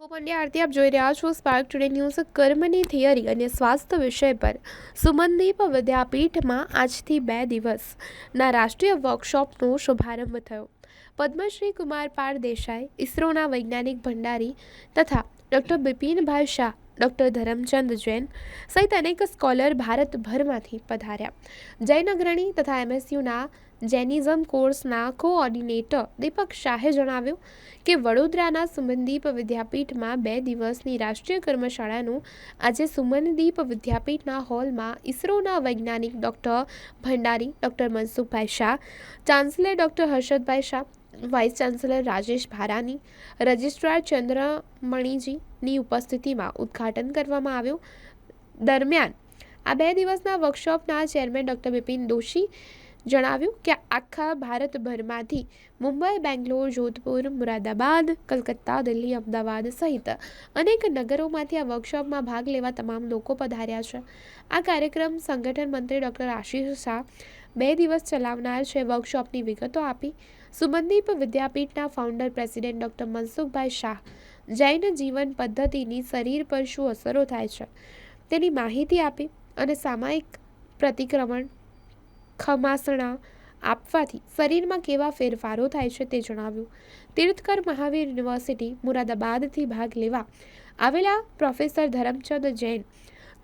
હું પંડ્યા આરતી, આપ જોઈ રહ્યા છો સ્પાર્ક ટુડે ન્યૂઝ કર્મની થિયરી અને સ્વાસ્થ્ય વિષય પર. સુમનદીપ વિદ્યાપીઠમાં આજથી બે દિવસના રાષ્ટ્રીય વર્કશોપનો શુભારંભ થયો. પદ્મશ્રી કુમાર પાર દેસાઈ ઇસરોના વૈજ્ઞાનિક ભંડારી તથા ડૉક્ટર બિપિનભાઈ શાહ ડૉક્ટર ધરમચંદ જૈન સહિત અનેક સ્કોલર ભારતભરમાંથી પધાર્યા. જૈન અગ્રણી તથા એમએસયુના જેનિઝમ કોર્સના કોઓર્ડિનેટર દીપક શાહે જણાવ્યું કે વડોદરાના સુમનદીપ વિદ્યાપીઠમાં બે દિવસની રાષ્ટ્રીય કર્મશાળાનું આજે સુમનદીપ વિદ્યાપીઠના હોલમાં ઇસરોના વૈજ્ઞાનિક doctor Bhandari, doctor Mansukhbhai Shah chancellor doctor Harshadbhai Shah, vice chancellor Rajesh Bharani, registrar ચંદ્રમણીજીની ઉપસ્થિતિમાં ઉદ્ઘાટન કરવામાં આવ્યું. દરમિયાન આ બે દિવસના વર્કશોપના ચેરમેન ડૉક્ટર બિપિન દોશી જણાવ્યું કે આખા ભારતભરમાંથી મુંબઈ, બેંગ્લોર, જોધપુર, મુરાદાબાદ, કલકત્તા, દિલ્હી, અમદાવાદ સહિત અનેક નગરોમાંથી આ વર્કશોપમાં ભાગ લેવા તમામ લોકો પધાર્યા છે. આ કાર્યક્રમ સંગઠન મંત્રી ડૉક્ટર આશીષ શાહ બે દિવસ ચલાવનાર છે. વર્કશોપની વિગતો આપી Sumandeep વિદ્યાપીઠના founder president doctor Mansukhbhai Shah Jain જીવન પદ્ધતિની શરીર પર શું અસરો થાય છે? તેની માહિતી આપી અને સામાયિક પ્રતિક્રમણ, ખમાસણા આપવાથી શરીરમાં કેવા ફેરફારો થાય છે તે જણાવ્યું. તીર્થકર મહાવીર યુનિવર્સિટી મુરાદાબાદથી ભાગ લેવા આવેલા પ્રોફેસર ધરમચંદ જૈન,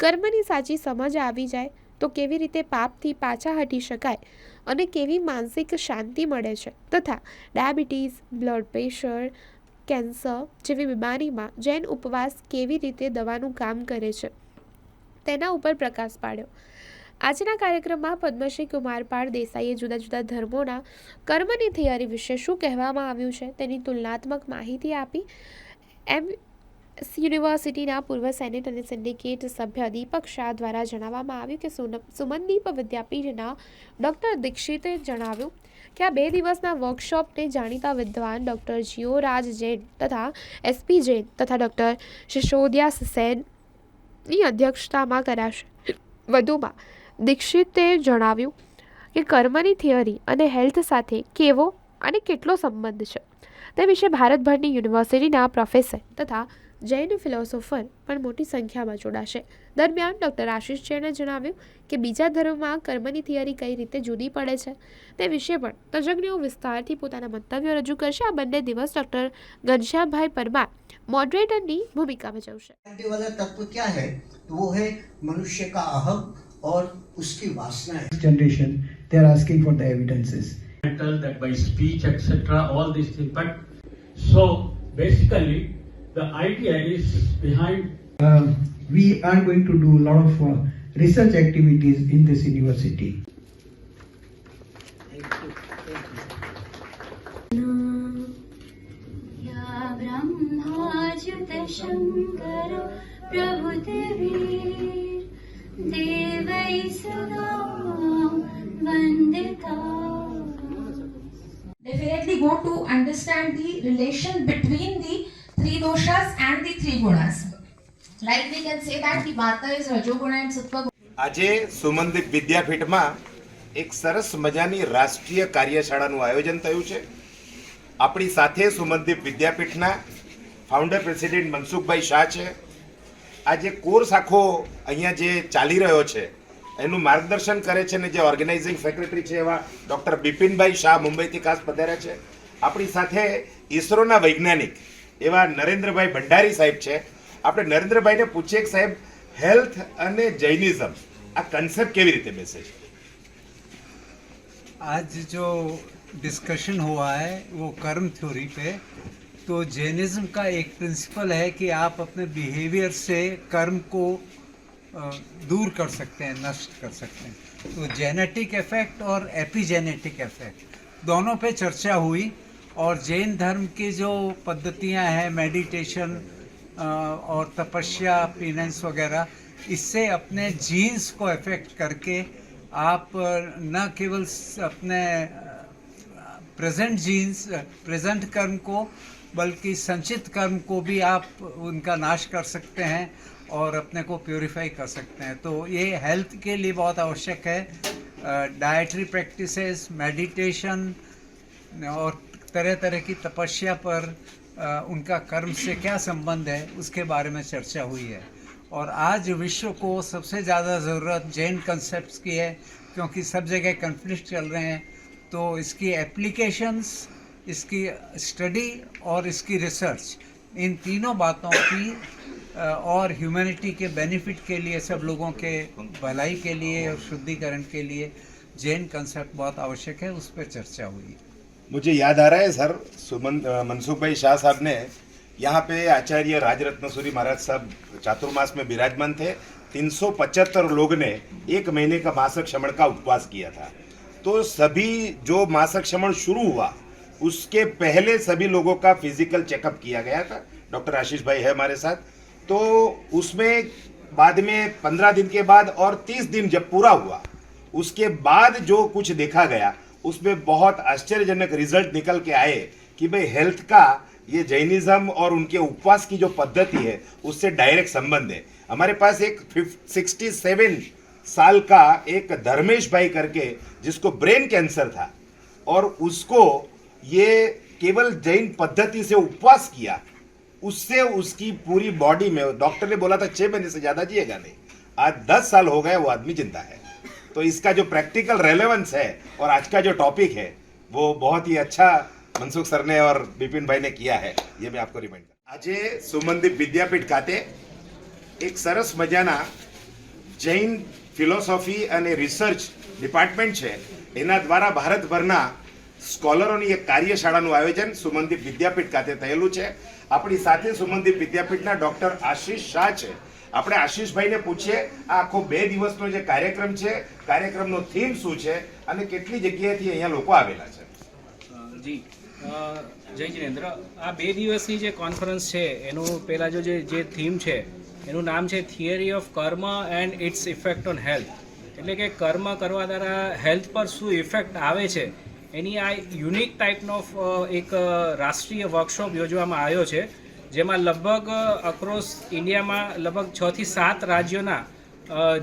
કર્મની સાચી સમજ આવી જાય તો કેવી રીતે પાપથી પાછા હટી શકાય અને કેવી માનસિક શાંતિ મળે છે? તથા ડાયાબિટીસ, બ્લડ પ્રેશર કેન્સર જેવી બીમારીમાં જૈન ઉપવાસ કેવી રીતે દવાનું કામ કરે છે, તેના ઉપર પ્રકાશ પાડ્યો. આજના કાર્યક્રમમાં પદ્મશ્રી કુમારપાળ દેસાઈએ જુદા જુદા ધર્મોના કર્મની થિયરી વિશે શું કહેવામાં આવ્યું છે તેની તુલનાત્મક માહિતી આપી એમ યુનિવર્સિટીના પૂર્વ સેનેટ અને સિન્ડિકેટ સભ્ય દીપક શાહ દ્વારા જણાવવામાં આવ્યું કે સુમનદીપ વિદ્યાપીઠના ડૉક્ટર દીક્ષિતે જણાવ્યું કે આ બે દિવસના વર્કશોપને જાણીતા વિદ્વાન ડૉક્ટર જીઓરાજ જૈન તથા એસપી જૈન તથા ડૉક્ટર શિશોદિયા સેનની અધ્યક્ષતામાં કરાશે. વધુમાં, દીક્ષિતે જણાવ્યું કે કર્મની થિયરી અને હેલ્થ સાથે કેવો અને કેટલો સંબંધ છે. તે વિશે ભારતભરની યુનિવર્સિટીના પ્રોફેસર તથા જૈન ફિલોસોફર પણ મોટી સંખ્યામાં જોડાશે દરમિયાન ડૉક્ટર આશીષ જૈને જણાવ્યું કે બીજા ધર્મમાં કર્મની થિયરી કઈ રીતે જુદી પડે છે તે વિશે પણ તજજ્ઞો વિસ્તારથી પોતાના મંતવ્યો રજૂ કરશે આ બંને દિવસ ડૉક્ટર ઘનશ્યામભાઈ પરમાર મોડરેટરની ભૂમિકા ભજવશે शांति वाला तत्व क्या है तो वो है मनुष्य का अहम और उसकी वासना generation, they are asking for the evidences. mental, that by speech, etc., all these things. But so basically, the idea is behind. Um, we are going to do a lot of uh, research activities in this university. Definitely go to understand the relation between the doshas and the three gunas. Like we can say that the Vata is Rajoguna and Sattva આજે સુમનદીપ વિદ્યાપીઠમાં એક સરસ મજાની રાષ્ટ્રીય કાર્યશાળાનું આયોજન થયું છે. આપણી સાથે સુમનદીપ વિદ્યાપીઠના ફાઉન્ડર પ્રેસિડેન્ટ મનસુખભાઈ શાહ છે. આ જે કોર્સ આખો અહીંયા જે ચાલી રહ્યો છે, એનું માર્ગદર્શન કરે છે ને જે ઓર્ગેનાઇઝિંગ સેક્રેટરી છે એવા ડૉક્ટર બિપિનભાઈ શાહ મુંબઈથી ખાસ પધાર્યા છે. આપણી સાથે ઈસરોના વૈજ્ઞાનિક એવા નરેન્દ્રભાઈ ભંડારી સાહેબ છે આપણે નરેન્દ્રભાઈને પૂછીએ કે સાહેબ હેલ્થ અને જૈનિઝમ આ કન્સેપ્ટ કેવી રીતે બેસે છે आज जो डिस्कशन हुआ है वो कर्म थ्योरी पे तो जैनिज्म का एक प्रिंसिपल है कि आप अपने बिहेवियर से कर्म को अ, दूर कर सकते हैं नष्ट कर सकते हैं तो जेनेटिक इफेक्ट और एपिजेनेटिक इफेक्ट दोनों पे चर्चा हुई और जैन धर्म की जो पद्धतियाँ हैं मेडिटेशन और तपस्या पीनेंस वगैरह, इससे अपने जीन्स को इफ़ेक्ट करके आप न केवल अपने प्रेजेंट जीन्स प्रेजेंट कर्म को, बल्कि संचित कर्म को भी आप उनका नाश कर सकते हैं और अपने को प्योरीफाई कर सकते हैं। तो ये हेल्थ के लिए बहुत आवश्यक है। डाइटरी प्रैक्टिसेस मेडिटेशन और तरह तरह की तपस्या पर अ, उनका कर्म से क्या संबंध है उसके बारे में चर्चा हुई है। और आज विश्व को सबसे ज़्यादा ज़रूरत जैन कंसेप्ट की है क्योंकि सब जगह कन्फ्लिक्ट चल रहे हैं। तो इसकी एप्लीकेशंस इसकी स्टडी और इसकी रिसर्च इन तीनों बातों की और ह्यूमैनिटी के बेनिफिट के लिए सब लोगों के भलाई के लिए और शुद्धिकरण के लिए जैन कंसेप्ट बहुत आवश्यक है उस पर चर्चा हुई। मुझे याद आ रहा है, सर, सुमन मनसुख भाई शाह साहब ने यहाँ पे आचार्य राजरत्न सूरी महाराज साहब चातुर्मास में विराजमान थे। 375 लोग ने एक महीने का मासक क्षमण का उपवास किया था। तो सभी जो मासक श्रमण शुरू हुआ, उसके पहले सभी लोगों का फ़िज़िकल चेकअप किया गया था। डॉक्टर आशीष भाई है हमारे साथ। तो उसमें बाद में पंद्रह दिन के बाद और तीस दिन जब पूरा हुआ, उसके बाद जो कुछ देखा गया उसमें बहुत आश्चर्यजनक रिज़ल्ट निकल के आए कि भाई हेल्थ का ये जैनिज्म और उनके उपवास की जो पद्धति है, उससे डायरेक्ट संबंध है। हमारे पास एक सिक्सटी सेवन साल का एक धर्मेश भाई करके, जिसको ब्रेन कैंसर था, और उसको ये केवल जैन पद्धति से उपवास किया, उससे उसकी पूरी बॉडी में डॉक्टर ने बोला था, छह महीने से ज़्यादा जिएगा नहीं। आज दस साल हो गए, वो आदमी ज़िंदा है। तो इसका जो प्रैक्टिकल रेलेवेंस है और आज का जो टॉपिक है वो बहुत ही अच्छा मनसुख सर ने और बिपिन भाई ने किया है ये मैं आपको रिमाइंड આજે સુમનદીપ વિદ્યાપીઠ ખાતે એક સરસ મજાના જૈન ફિલોસોફી અને રિસર્ચ ડિપાર્ટમેન્ટ છે એના દ્વારા ભારતભરના સ્કોલરોની એક કાર્યશાળાનું આયોજન સુમનદીપ વિદ્યાપીઠ ખાતે થયેલું છે આપણી સાથે સુમનદીપ વિદ્યાપીઠના ડોક્ટર આશીષ શાહ છે આપણે આશીષભાઈને પૂછીએ, આ આખો બે દિવસનો જે કાર્યક્રમ છે, કાર્યક્રમનો થીમ શું છે અને કેટલી જગ્યાએથી અહીંયા લોકો આવેલા છે? જી જય જિનેન્દ્ર. આ બે દિવસની જે કોન્ફરન્સ છે, એનું પહેલાં જો જે જે થીમ છે, એનું નામ છે theory of karma and it's effect on health એટલે કે કર્મ કરવા દ્વારા હેલ્થ પર શું ઇફેક્ટ આવે છે, એની આ યુનિક ટાઈપનો એક રાષ્ટ્રીય વર્કશોપ યોજવામાં આવ્યો છે. જેમાં લગભગ અક્રોસ ઇન્ડિયામાં લગભગ છથી સાત રાજ્યોના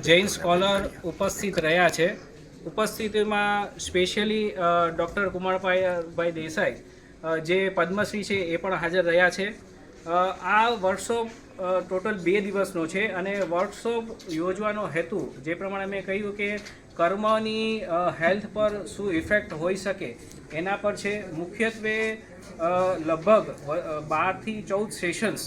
જૈન સ્કોલર ઉપસ્થિત રહ્યા છે. ઉપસ્થિતિમાં સ્પેશિયલી ડૉક્ટર કુમારભાઈ દેસાઈ જે પદ્મશ્રી છે એ પણ હાજર રહ્યા છે. આ વર્કશોપ ટોટલ બે દિવસનો છે અને વર્કશોપ યોજવાનો હેતુ, જે પ્રમાણે મેં કહ્યું કે કર્મની હેલ્થ પર શું ઇફેક્ટ હોઈ શકે એના પર છે, મુખ્યત્વે લગભગ બારથી ચૌદ સેશન્સ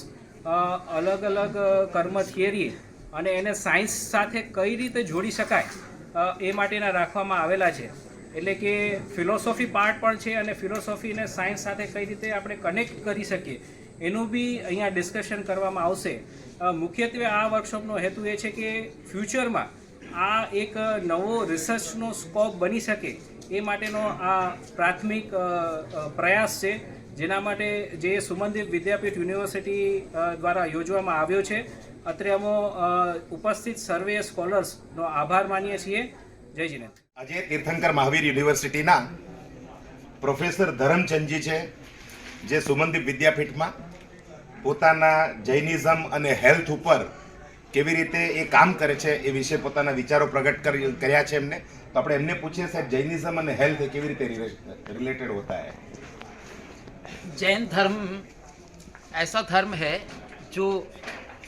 અલગ અલગ કર્મ થિયરી અને એને સાયન્સ સાથે કઈ રીતે જોડી શકાય એ માટેના રાખવામાં આવેલા છે. એટલે કે ફિલોસોફી પાર્ટ પણ છે અને ફિલોસોફીને સાયન્સ સાથે કઈ રીતે આપણે કનેક્ટ કરી શકીએ, એનું બી અહીંયા ડિસ્કશન કરવામાં આવશે. મુખ્યત્વે આ વર્કશોપનો હેતુ એ છે કે ફ્યુચરમાં આ એક નવો રિસર્ચનો સ્કોપ બની શકે એ માટેનો આ પ્રાથમિક પ્રયાસ છે, જેના માટે જે સુમનદીપ વિદ્યાપીઠ યુનિવર્સિટી દ્વારા યોજવામાં આવ્યો છે. અત્રે અમો ઉપસ્થિત સર્વે સ્કોલર્સનો આભાર માનીએ છીએ. જય જીનેન્દ્ર. આજે તીર્થંકર મહાવીર યુનિવર્સિટીના પ્રોફેસર ધરમચંદજી છે, જે સુમનદીપ વિદ્યાપીઠમાં પોતાના જૈનિઝમ અને હેલ્થ ઉપર કેવી રીતે એ કામ કરે છે એ વિશે પોતાના વિચારો પ્રગટ કરી- કર્યા છે એમને તો આપણે એમને પૂછીએ સાહેબ જૈનિઝમ અને હેલ્થ એ કેવી રીતે રિલેટેડ હોતા है जैन धर्म ऐसा धर्म है जो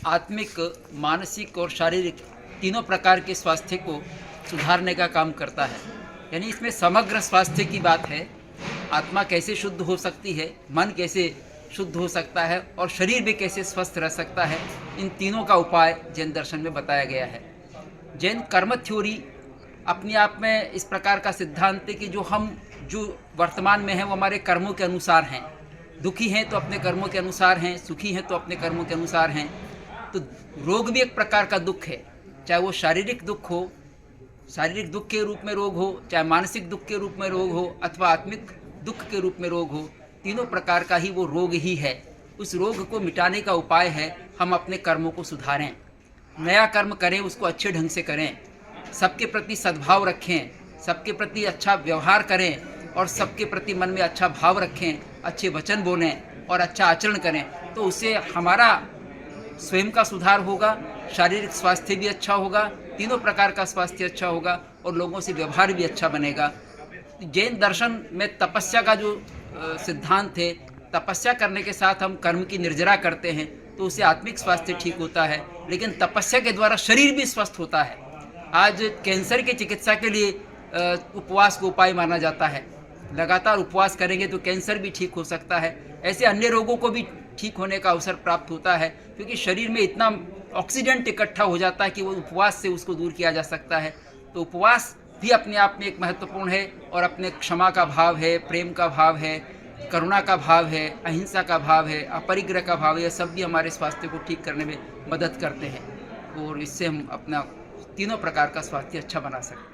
आत्मिक मानसिक और शारीरिक तीनों प्रकार के स्वास्थ्य को सुधारने का काम करता है यानी इसमें समग्र स्वास्थ्य की बात है आत्मा कैसे शुद्ध हो सकती है मन कैसे शुद्ध हो सकता है और शरीर भी कैसे स्वस्थ रह सकता है इन तीनों का उपाय जैन दर्शन में बताया गया है। जैन कर्म थ्योरी अपने आप में इस प्रकार का सिद्धांत है कि जो हम, जो वर्तमान में हैं, वो हमारे कर्मों के अनुसार हैं। दुखी हैं तो अपने कर्मों के अनुसार हैं, सुखी हैं तो अपने कर्मों के अनुसार हैं। तो रोग भी एक प्रकार का दुख है। चाहे वो शारीरिक दुख हो, शारीरिक दुख के रूप में रोग हो, चाहे मानसिक दुख के रूप में रोग हो, अथवा आत्मिक दुख के रूप में रोग हो, तीनों प्रकार का ही वो रोग ही है। उस रोग को मिटाने का उपाय है। हम अपने कर्मों को सुधारें, नया कर्म करें, उसको अच्छे ढंग से करें, सबके प्रति सद्भाव रखें, सबके प्रति अच्छा व्यवहार करें और सबके प्रति मन में अच्छा भाव रखें, अच्छे वचन बोलें और अच्छा आचरण करें तो उससे हमारा स्वयं का सुधार होगा, शारीरिक स्वास्थ्य भी अच्छा होगा, तीनों प्रकार का स्वास्थ्य अच्छा होगा और लोगों से व्यवहार भी अच्छा बनेगा। जैन दर्शन में तपस्या का जो सिद्धांत है, तपस्या करने के साथ हम कर्म की निर्जरा करते हैं। तो उसे आत्मिक स्वास्थ्य ठीक होता है, लेकिन तपस्या के द्वारा शरीर भी स्वस्थ होता है। आज कैंसर की चिकित्सा के लिए उपवास को उपाय माना जाता है। लगातार उपवास करेंगे तो कैंसर भी ठीक हो सकता है। ऐसे अन्य रोगों को भी ठीक होने का अवसर प्राप्त होता है, क्योंकि शरीर में इतना ऑक्सीडेंट इकट्ठा हो जाता है कि वो उपवास से उसको दूर किया जा सकता है। तो उपवास भी अपने आप में एक महत्वपूर्ण है और अपने क्षमा का भाव है, प्रेम का भाव है। करुणा का भाव है, अहिंसा का भाव है, अपरिग्रह का भाव है, यह सब भी हमारे स्वास्थ्य को ठीक करने में मदद करते हैं। और इससे हम अपना तीनों प्रकार का स्वास्थ्य अच्छा बना सकते हैं।